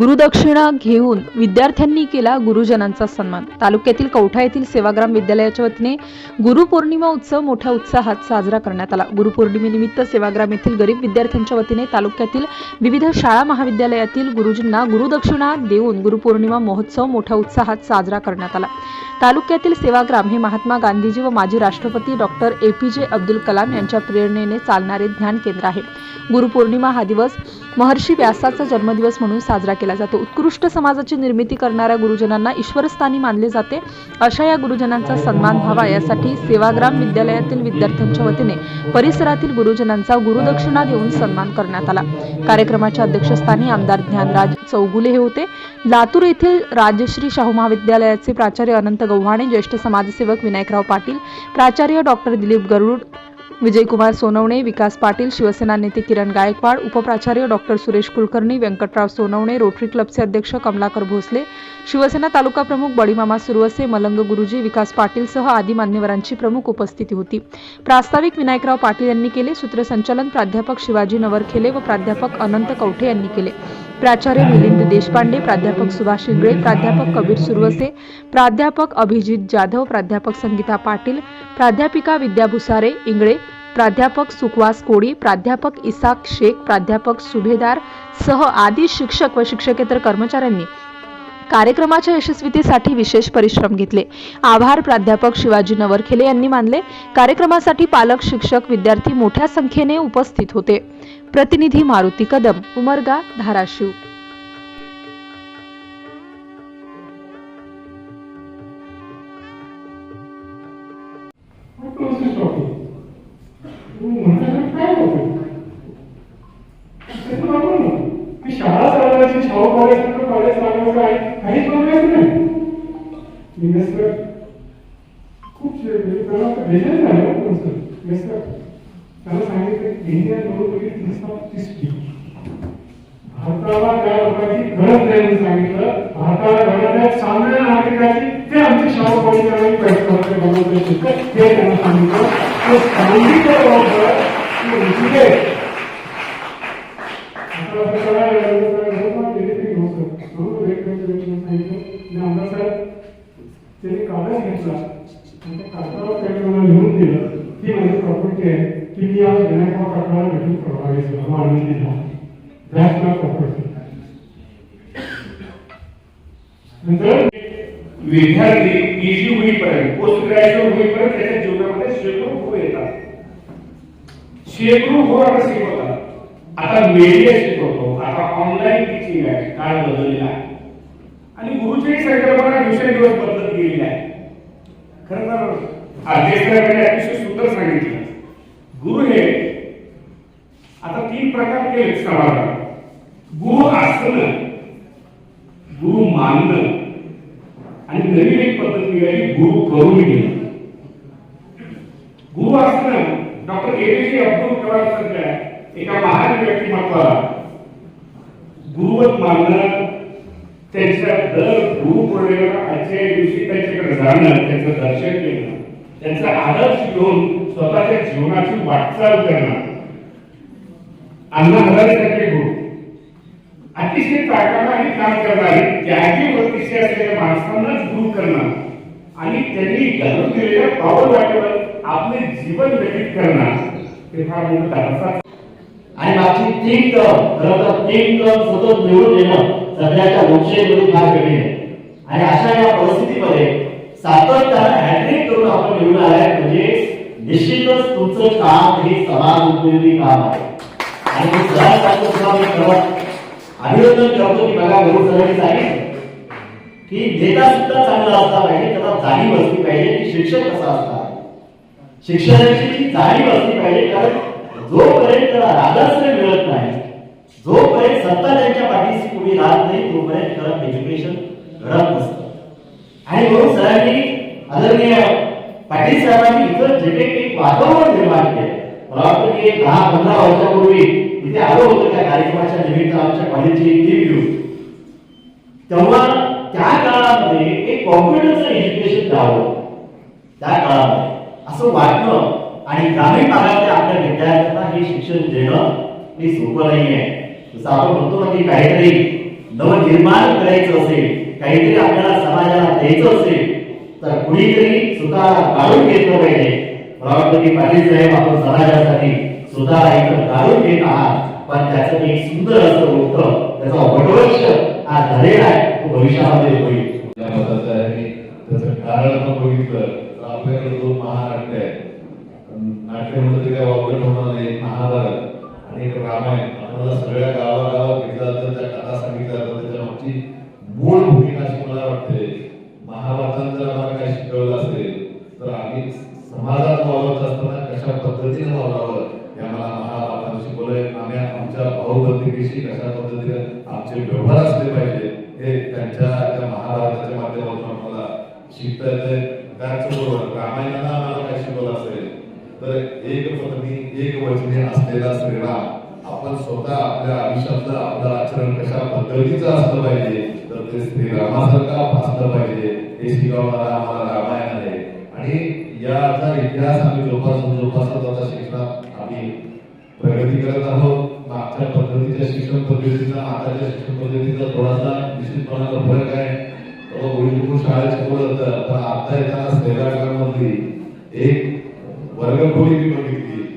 गुरुदक्षिणा घेऊन विद्यार्थ्यांनी केला गुरुजनांचा सन्मान. तालुक्यातील कवठा येथील सेवाग्राम विद्यालयाच्या वतीने गुरुपौर्णिमा उत्सव मोठ्या उत्साहात साजरा करण्यात आला. गुरुपौर्णिमेनिमित्त सेवाग्राम येथील गरीब विद्यार्थ्यांच्या वतीने तालुक्यातील विविध शाळा महाविद्यालयातील गुरुजींना गुरुदक्षिणा देऊन गुरुपौर्णिमा महोत्सव मोठ्या उत्साहात साजरा करण्यात आला. तालुक्यातील सेवाग्राम हे महात्मा गांधीजी व माजी राष्ट्रपती डॉक्टर ए पी जे अब्दुल कलाम यांच्या प्रेरणेने चालणारे ध्यान केंद्र आहे. गुरुपौर्णिमा हा दिवस महर्षी व्यासाचा जन्मदिवस म्हणून साजरा केला जातो. उत्कृष्ट समाजाची निर्मिती करणाऱ्या गुरुजनांना ईश्वरस्थानी मानले जाते. अशा या गुरुजनांचा सन्मान व्हावा यासाठी सेवाग्राम विद्यालयातील विद्यार्थ्यांच्या वतीने परिसरातील गुरुजनांचा गुरुदक्षिणा देऊन सन्मान करण्यात आला. कार्यक्रमाच्या अध्यक्षस्थानी आमदार ज्ञानराज चौगुले हे होते. लातूर येथील राजश्री शाहू महाविद्यालयाचे प्राचार्य अनंत गव्हाणे ज्येष्ठ समाजसेवक विनायकराव पाटील प्राचार्य डॉक्टर दिलीप गरुड विजयकुमार सोनवणे विकास पाटील शिवसेना नेते किरण गायकवाड उपप्राचार्य डॉक्टर सुरेश कुलकर्णी व्यंकटराव सोनवणे रोटरी क्लबचे अध्यक्ष कमलाकर भोसले शिवसेना तालुका प्रमुख बडीमामा सुरवसे मलंग गुरुजी विकास पाटीलसह आदी मान्यवरांची प्रमुख उपस्थिती होती. प्रास्ताविक विनायकराव पाटील यांनी केले सूत्रसंचालन प्राध्यापक शिवाजी नवरखेले व प्राध्यापक अनंत कवठे यांनी केले. प्राचार्य मिलिंद देशपांडे प्राध्यापक सुभाष शिंगळे प्राध्यापक कबीर सुरवसे प्राध्यापक अभिजित जाधव प्राध्यापक संगीता पाटील प्राध्यापिका विद्या भुसारे इंगळे प्राध्यापक सुखवास कोळी प्राध्यापक इसाक शेख प्राध्यापक सुभेदार सह आदी शिक्षक व शिक्षकेतर कर्मचाऱ्यांनी कार्यक्रमाच्या यशस्वीतेसाठी विशेष परिश्रम घेतले. आभार प्राध्यापक शिवाजी नवरखेले यांनी मानले. कार्यक्रमासाठी पालक शिक्षक विद्यार्थी मोठ्या संख्येने उपस्थित होते. प्रतिनिधी मारुती कदम उमरगा धाराशिव. शाळा चालवायची शाहू काही प्रॉब्लेम नाही मी काहीच खूप शे- म्हणजे त्याला आता झालं हो तुमचं इन्व्हेस्टर त्याला सांगितलं इंडिया बरोबर तीस भारताला त्या लोकांची गरज नाही सांगितलं भारताला गरज आहे सामान्य नागरिकांची ते आमची शाळा कॉलेज आणि पैसे वगैरे बनवते शिकत ते त्यांना सांगितलं ते सांगितलं बरोबर की उचित आहे. आता सांगितलं त्यांनी कागद घेतला. आणि त्या कागदावर त्यांनी मला लिहून दिलं. की माझी प्रॉपर्टी आहे. की मी आज विनायकराव काकाला भेटून प्रभावी झाला. आनंदी झाला That's my property. नंतर विद्यार्थी पीजी होईपर्यंत पोस्ट ग्रॅज्युएट होईपर्यंत त्याच्या जीवनामध्ये शेकडो गुरु येतात. शेकडो गुरु शिकवतात. आता मीडिया शिकवतो आता ऑनलाईन टीचिंग आहे काळ बदललेला आहे आणि गुरुची संकल्पना दिवसेंदिवस बदलत गेलेली आहे खरं तर अध्यक्षाकडे अतिशय सुंदर सांगितलं गुरु हे आता तीन प्रकार केले समाजात. गुरु असणं गुरु मानणं आणि नवीन एक पद्धत निघाली गुरु करून घेणं. गुरु असणं doctor A P Abdul Kalam सारख्या एका महान व्यक्तिमत्वाला गुरुवत मानणं त्यांच्या दर गुरु पौर्णिमेला आजच्या दिवशी त्यांच्याकडे जाणं त्यांचं दर्शन घेणं त्यांचा आदर्श घेऊन स्वतःच्या जीवनाची वाटचाल करणं. अण्णा हजारेसारखे गुरु अतिशय ताकदीने काम करणारे त्यागी वृत्तीशी असलेल्या माणसांनाच गुरु करणार आणि त्यांनी घालून दिलेल्या पावर वाटेवर आपले जीवन व्यतीत करणार ते फार मोठं धाडसाचं आणि मागची तीन टर्म खरं तर तीन टर्म सतत निवडून येणं सध्याच्या लोकशाहीमध्ये फार कठीण आहे. आणि अशा या परिस्थितीमध्ये सातत्यानं हॅट्रिक करून आपण निवडून आलाय म्हणजे निश्चितच तुमचं काम हे समाज उपयोगी काम आहे. आणि अभिनंदन करतो की बघा गुरु सरांनी सांगितलं की नेता सुद्धा चांगला असला पाहिजे त्याला जाणीव असली पाहिजे की शिक्षक कसा असला शिक्षणाची जी जाणीव असली पाहिजे कारण जोपर्यंत त्याला राजश्रय मिळत नाही जोपर्यंत सत्ता त्यांच्या पाठीशी उभी राहत नाही तोपर्यंत खरं एज्युकेशन घडत नसतं आणि म्हणून सरांनी आदरणीय पाटील साहेबांनी इथं जे काही वातावरण निर्माण केलं मला वाटतं एक दहा पंधरा वर्षापूर्वी इथे आलो होतो त्या कार्यक्रमाच्या निमित्त आमच्या कॉलेजची एक टीम घेऊन. तेव्हा त्या काळामध्ये एक कॉम्प्युटरचं एज्युकेशन द्यावं त्या काळामध्ये असं वाटणं आणि ग्रामीण भागातल्या आपल्या विद्यार्थ्यांना हे शिक्षण देणं हे सोपं नाही आहे. जसं आपण म्हणतो ना की काहीतरी नवनिर्माण करायचं असेल काहीतरी आपल्याला समाजाला द्यायचं असेल तर कुणीतरी स्वतःला काढून घेतलं पाहिजे. मला पाटील साहेब आपण समाजासाठी सुद्धा एक काढून देत आहात. पण त्याचं एक सुंदर असं मोठं त्याचा वटवृक्ष हा झालेला आहे. तो भविष्यामध्ये होईल. त्याचं कारण आपण बघितलं तर आपल्याकडे जो महानाट्य आहे नाट्य काय वापर होणार नाही. महाभारत आणि रामायण आपल्याला सगळ्या गावात घेतला तर त्या कथा सांगितल्या जातात त्याच्या मागची मूळ भूमिका अशी मला वाटते महाभारतात जर आम्हाला काय शिकवलं असेल तर आम्ही समाजात वावरत असताना कशा पद्धतीने वावरावं हे आम्हाला महाभारतानं शिकवलंय आम्ही आमच्या भाऊबंदिकीशी कशा पद्धतीने आमचे व्यवहार असले पाहिजे हे त्यांच्या त्या महाभारताच्या माध्यमातून आम्हाला शिकता येते त्याचबरोबर रामायणाला आम्हाला काय शिकवलं असेल तर एक पत्नी एक वचने असलेला श्रीराम आपण स्वतः आपल्या आयुष्यातलं आपलं आचरण कशा पद्धतीचं असलं पाहिजे तर ते श्रीरामासारखं असलं पाहिजे हे शिकवणारा आम्हाला रामायण आहे. आणि याचा इतिहास आम्ही जोपासून जोपासत आता शिक्षणात आम्ही प्रगती करत आहोत. मागच्या पद्धतीच्या शिक्षण पद्धतीचा आताच्या शिक्षण पद्धतीचा थोडासा निश्चितपणाचा फरक आहे. शाळेत शिकवलं तर पण आता येताना सेवाग्रामधली एक वर्गखोली मी बघितली.